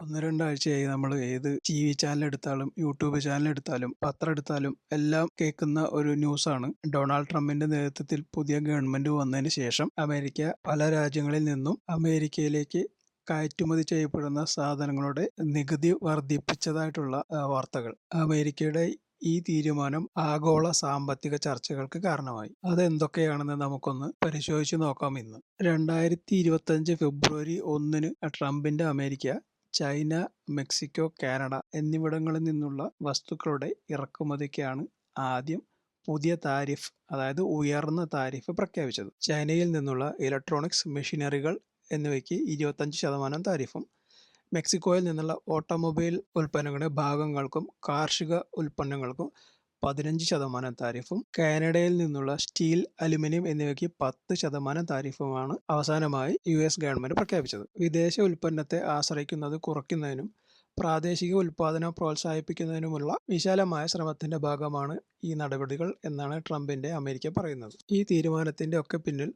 ഒന്ന് രണ്ടാഴ്ചയായി നമ്മൾ ഏത് ടി വി ചാനൽ എടുത്താലും യൂട്യൂബ് ചാനൽ എടുത്താലും പത്രം എടുത്താലും എല്ലാം കേൾക്കുന്ന ഒരു ന്യൂസാണ്. ഡൊണാൾഡ് ട്രംപിന്റെ നേതൃത്വത്തിൽ പുതിയ ഗവൺമെന്റ് വന്നതിന് ശേഷം അമേരിക്ക പല രാജ്യങ്ങളിൽ നിന്നും അമേരിക്കയിലേക്ക് കയറ്റുമതി ചെയ്യപ്പെടുന്ന സാധനങ്ങളുടെ നികുതി വർദ്ധിപ്പിച്ചതായിട്ടുള്ള വാർത്തകൾ. അമേരിക്കയുടെ ഈ തീരുമാനം ആഗോള സാമ്പത്തിക ചർച്ചകൾക്ക് കാരണമായി. അതെന്തൊക്കെയാണെന്ന് നമുക്കൊന്ന് പരിശോധിച്ച് നോക്കാം ഇന്ന്. രണ്ടായിരത്തി ഇരുപത്തഞ്ച് ഫെബ്രുവരി ഒന്നിന് ട്രംപിന്റെ അമേരിക്ക ചൈന മെക്സിക്കോ കാനഡ എന്നിവിടങ്ങളിൽ നിന്നുള്ള വസ്തുക്കളുടെ ഇറക്കുമതിക്കാണ് ആദ്യം പുതിയ താരിഫ് അതായത് ഉയർന്ന താരിഫ് പ്രഖ്യാപിച്ചത്. ചൈനയിൽ നിന്നുള്ള ഇലക്ട്രോണിക്സ് മെഷീനറികൾ എന്നിവയ്ക്ക് ഇരുപത്തഞ്ച് ശതമാനം താരിഫും മെക്സിക്കോയിൽ നിന്നുള്ള ഓട്ടോമൊബൈൽ ഉൽപ്പന്നങ്ങളുടെ ഭാഗങ്ങൾക്കും കാർഷിക ഉൽപ്പന്നങ്ങൾക്കും പതിനഞ്ച് ശതമാനം താരിഫും കാനഡയിൽ നിന്നുള്ള സ്റ്റീൽ അലുമിനിയം എന്നിവയ്ക്ക് പത്ത് ശതമാനം താരിഫുമാണ് അവസാനമായി യു എസ് ഗവൺമെന്റ് പ്രഖ്യാപിച്ചത്. വിദേശ ഉൽപ്പന്നത്തെ ആശ്രയിക്കുന്നത് കുറയ്ക്കുന്നതിനും പ്രാദേശിക ഉൽപ്പാദനം പ്രോത്സാഹിപ്പിക്കുന്നതിനുമുള്ള വിശാലമായ ശ്രമത്തിന്റെ ഭാഗമാണ് ഈ നടപടികൾ എന്നാണ് ട്രംപിന്റെ അമേരിക്ക പറയുന്നത്. ഈ തീരുമാനത്തിന്റെ ഒക്കെ പിന്നിൽ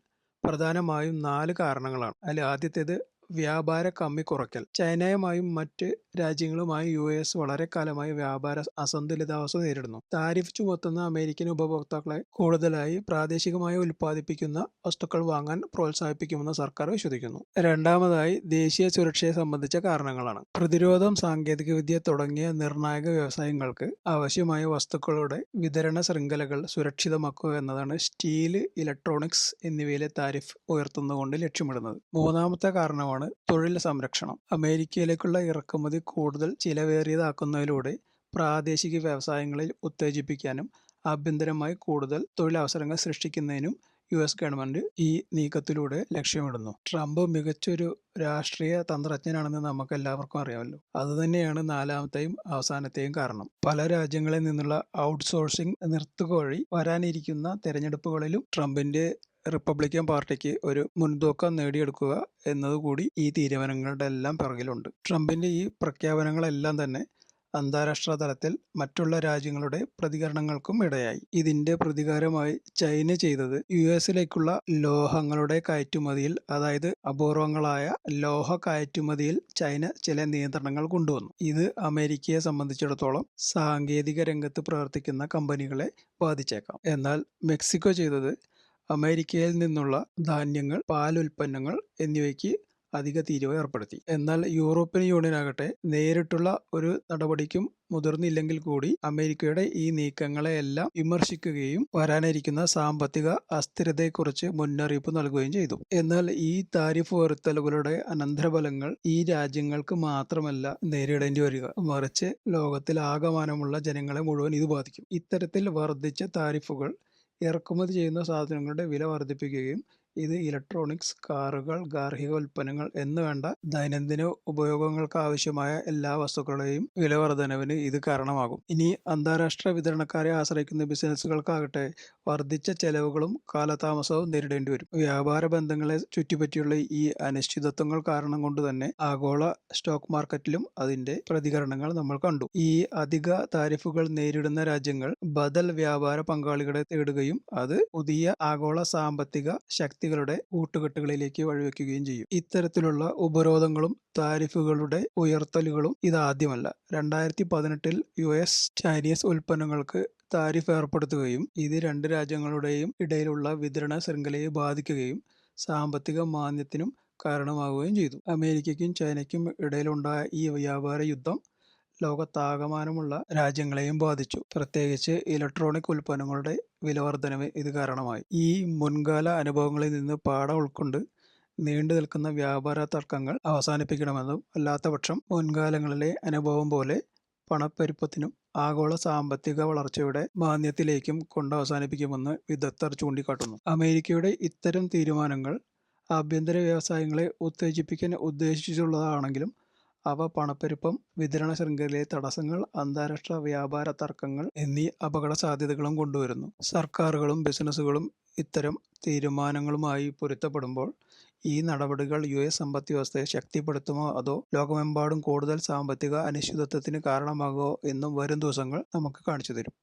പ്രധാനമായും നാല് കാരണങ്ങളാണ്. അതിൽ ആദ്യത്തേത് വ്യാപാര കമ്മി കുറയ്ക്കൽ. ചൈനയുമായും മറ്റ് രാജ്യങ്ങളുമായും യു എസ് വളരെ കാലമായി വ്യാപാര അസന്തുലിതാവസ്ഥ നേരിടുന്നു. താരിഫ് ചുമത്തുന്ന അമേരിക്കൻ ഉപഭോക്താക്കളെ കൂടുതലായി പ്രാദേശികമായി ഉൽപ്പാദിപ്പിക്കുന്ന വസ്തുക്കൾ വാങ്ങാൻ പ്രോത്സാഹിപ്പിക്കുമെന്ന് സർക്കാർ വിശ്വസിക്കുന്നു. രണ്ടാമതായി ദേശീയ സുരക്ഷയെ സംബന്ധിച്ച കാരണങ്ങളാണ്. പ്രതിരോധം സാങ്കേതികവിദ്യ തുടങ്ങിയ നിർണായക വ്യവസായങ്ങൾക്ക് ആവശ്യമായ വസ്തുക്കളുടെ വിതരണ ശൃംഖലകൾ സുരക്ഷിതമാക്കുക എന്നതാണ് സ്റ്റീൽ ഇലക്ട്രോണിക്സ് എന്നിവയിലെ താരിഫ് ഉയർത്തുന്നതുകൊണ്ട് ലക്ഷ്യമിടുന്നത്. മൂന്നാമത്തെ കാരണമാണ് തൊഴിൽ സംരക്ഷണം. അമേരിക്കയിലേക്കുള്ള ഇറക്കുമതി കൂടുതൽ ചിലവേറിയതാക്കുന്നതിലൂടെ പ്രാദേശിക വ്യവസായങ്ങളിൽ ഉത്തേജിപ്പിക്കാനും ആഭ്യന്തരമായി കൂടുതൽ തൊഴിലവസരങ്ങൾ സൃഷ്ടിക്കുന്നതിനും യു എസ് ഗവൺമെന്റ് ഈ നീക്കത്തിലൂടെ ലക്ഷ്യമിടുന്നു. ട്രംപ് മികച്ചൊരു രാഷ്ട്രീയ തന്ത്രജ്ഞനാണെന്ന് നമുക്ക് എല്ലാവർക്കും അറിയാമല്ലോ. അതുതന്നെയാണ് നാലാമത്തെയും അവസാനത്തെയും കാരണം. പല രാജ്യങ്ങളിൽ നിന്നുള്ള ഔട്ട്സോഴ്സിംഗ് നിർത്തുക വഴി വരാനിരിക്കുന്ന തെരഞ്ഞെടുപ്പുകളിലും ട്രംപിന്റെ റിപ്പബ്ലിക്കൻ പാർട്ടിക്ക് ഒരു മുൻതൂക്കം നേടിയെടുക്കുക എന്നതുകൂടി ഈ തീരുമാനങ്ങളുടെ എല്ലാം പിറകിലുണ്ട്. ട്രംപിന്റെ ഈ പ്രഖ്യാപനങ്ങളെല്ലാം തന്നെ അന്താരാഷ്ട്ര തലത്തിൽ മറ്റുള്ള രാജ്യങ്ങളുടെ പ്രതികരണങ്ങൾക്കും ഇടയായി. ഇതിന്റെ പ്രതികാരമായി ചൈന ചെയ്തത് യു എസിലേക്കുള്ള ലോഹങ്ങളുടെ കയറ്റുമതിയിൽ അതായത് അപൂർവങ്ങളായ ലോഹ കയറ്റുമതിയിൽ ചൈന ചില നിയന്ത്രണങ്ങൾ കൊണ്ടുവന്നു. ഇത് അമേരിക്കയെ സംബന്ധിച്ചിടത്തോളം സാങ്കേതിക രംഗത്ത് പ്രവർത്തിക്കുന്ന കമ്പനികളെ ബാധിച്ചേക്കാം. എന്നാൽ മെക്സിക്കോ ചെയ്തത് അമേരിക്കയിൽ നിന്നുള്ള ധാന്യങ്ങൾ പാലുൽപ്പന്നങ്ങൾ എന്നിവയ്ക്ക് അധിക തീരുവ ഏർപ്പെടുത്തി. എന്നാൽ യൂറോപ്യൻ യൂണിയൻ ആകട്ടെ നേരിട്ടുള്ള ഒരു നടപടിക്കും മുതിർന്നില്ലെങ്കിൽ കൂടി അമേരിക്കയുടെ ഈ നീക്കങ്ങളെയെല്ലാം വിമർശിക്കുകയും വരാനിരിക്കുന്ന സാമ്പത്തിക അസ്ഥിരതയെക്കുറിച്ച് മുന്നറിയിപ്പ് നൽകുകയും ചെയ്തു. എന്നാൽ ഈ താരിഫ് ഉയർത്തലുകളുടെ അനന്തരഫലങ്ങൾ ഈ രാജ്യങ്ങൾക്ക് മാത്രമല്ല നേരിടേണ്ടി വരിക. മറിച്ച് ലോകത്തിലാകമാനമുള്ള ജനങ്ങളെ മുഴുവൻ ഇത് ബാധിക്കും. ഇത്തരത്തിൽ വർദ്ധിച്ച താരിഫുകൾ ഇറക്കുമതി ചെയ്യുന്ന സാധനങ്ങളുടെ വില വർദ്ധിപ്പിക്കുകയും ഇത് ഇലക്ട്രോണിക്സ് കാറുകൾ ഗാർഹിക ഉൽപ്പന്നങ്ങൾ എന്ന് വേണ്ട ദൈനംദിന ഉപയോഗങ്ങൾക്ക് ആവശ്യമായ എല്ലാ വസ്തുക്കളുടെയും വില വർധനവിന് ഇത് കാരണമാകും. ഇനി അന്താരാഷ്ട്ര വിതരണക്കാരെ ആശ്രയിക്കുന്ന ബിസിനസ്സുകൾക്കാകട്ടെ വർദ്ധിച്ച ചെലവുകളും കാലതാമസവും നേരിടേണ്ടി വരും. വ്യാപാര ബന്ധങ്ങളെ ചുറ്റിപ്പറ്റിയുള്ള ഈ അനിശ്ചിതത്വങ്ങൾ കാരണം കൊണ്ട് തന്നെ ആഗോള സ്റ്റോക്ക് മാർക്കറ്റിലും അതിന്റെ പ്രതികരണങ്ങൾ നമ്മൾ കണ്ടു. ഈ അധിക താരിഫുകൾ നേരിടുന്ന രാജ്യങ്ങൾ ബദൽ വ്യാപാര പങ്കാളികളെ തേടുകയും അത് പുതിയ ആഗോള സാമ്പത്തിക ശക്തികളുടെ കൂട്ടുകെട്ടുകളിലേക്ക് വഴിവെക്കുകയും ചെയ്യും. ഇത്തരത്തിലുള്ള ഉപരോധങ്ങളും താരിഫുകളുടെ ഉയർത്തലുകളും ഇതാദ്യമല്ല. രണ്ടായിരത്തി പതിനെട്ടിൽ യു എസ് ചൈനീസ് ഉൽപ്പന്നങ്ങൾക്ക് താരിഫ് ഏർപ്പെടുത്തുകയും ഇത് രണ്ട് രാജ്യങ്ങളുടെയും ഇടയിലുള്ള വിതരണ ശൃംഖലയെ ബാധിക്കുകയും സാമ്പത്തിക മാന്ദ്യത്തിനും കാരണമാവുകയും ചെയ്തു. അമേരിക്കയ്ക്കും ചൈനയ്ക്കും ഇടയിലുണ്ടായ ഈ വ്യാപാര യുദ്ധം ലോകത്താകമാനമുള്ള രാജ്യങ്ങളെയും ബാധിച്ചു. പ്രത്യേകിച്ച് ഇലക്ട്രോണിക് ഉൽപ്പന്നങ്ങളുടെ വിലവർധനവ് ഇത് കാരണമായി. ഈ മുൻകാല അനുഭവങ്ങളിൽ നിന്ന് പാഠം ഉൾക്കൊണ്ട് നീണ്ടു നിൽക്കുന്ന വ്യാപാര തർക്കങ്ങൾ അവസാനിപ്പിക്കണമെന്നും അല്ലാത്തപക്ഷം മുൻകാലങ്ങളിലെ അനുഭവം പോലെ പണപ്പെരുപ്പത്തിനും ആഗോള സാമ്പത്തിക വളർച്ചയുടെ മാന്യത്തിലേക്കും കൊണ്ട് അവസാനിപ്പിക്കുമെന്ന് വിദഗ്ധർ ചൂണ്ടിക്കാട്ടുന്നു. അമേരിക്കയുടെ ഇത്തരം തീരുമാനങ്ങൾ ആഭ്യന്തര വ്യവസായങ്ങളെ ഉത്തേജിപ്പിക്കാൻ ഉദ്ദേശിച്ചുള്ളതാണെങ്കിലും അവ പണപ്പെരുപ്പം വിതരണ ശൃംഖലയിലെ തടസ്സങ്ങൾ അന്താരാഷ്ട്ര വ്യാപാര തർക്കങ്ങൾ എന്നീ അപകട സാധ്യതകളും കൊണ്ടുവരുന്നു. സർക്കാരുകളും ബിസിനസ്സുകളും ഇത്തരം തീരുമാനങ്ങളുമായി പൊരുത്തപ്പെടുമ്പോൾ ഈ നടപടികൾ യു എസ് സമ്പദ് വ്യവസ്ഥയെ ശക്തിപ്പെടുത്തുമോ അതോ ലോകമെമ്പാടും കൂടുതൽ സാമ്പത്തിക അനിശ്ചിതത്വത്തിന് കാരണമാകുമോ എന്നും വരും ദിവസങ്ങൾ നമുക്ക് കാണിച്ചു തരും.